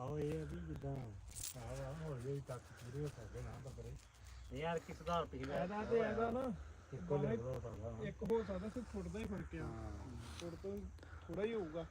ਆਓ ਇਹ ਆ ਵੀ ਜਿੱਦਾਂ ਆਹ ਆ ਹੌਲੀ ਹੌਲੀ ਤੱਕ ਪੂਰੇ ਹੋ ਸਕਦੇ ਨਾ ਬੱਕਰੇ ਇਹ ਯਾਰ ਕੀ ਸੁਧਾਰ ਪਿਛਲਾ ਇਹਦਾ ਤੇ ਇਹਦਾ ਨਾ ਇੱਕੋ ਹੋ ਸਕਦਾ ਇੱਕ ਹੋ ਸਕਦਾ ਸਿਰ ਫੁੱਟ ਦਾ ਹੀ। ਫ਼ਰਕ ਆ ਫੁੱਟ ਤੋਂ ਥੋੜਾ ਹੀ ਹੋਊਗਾ।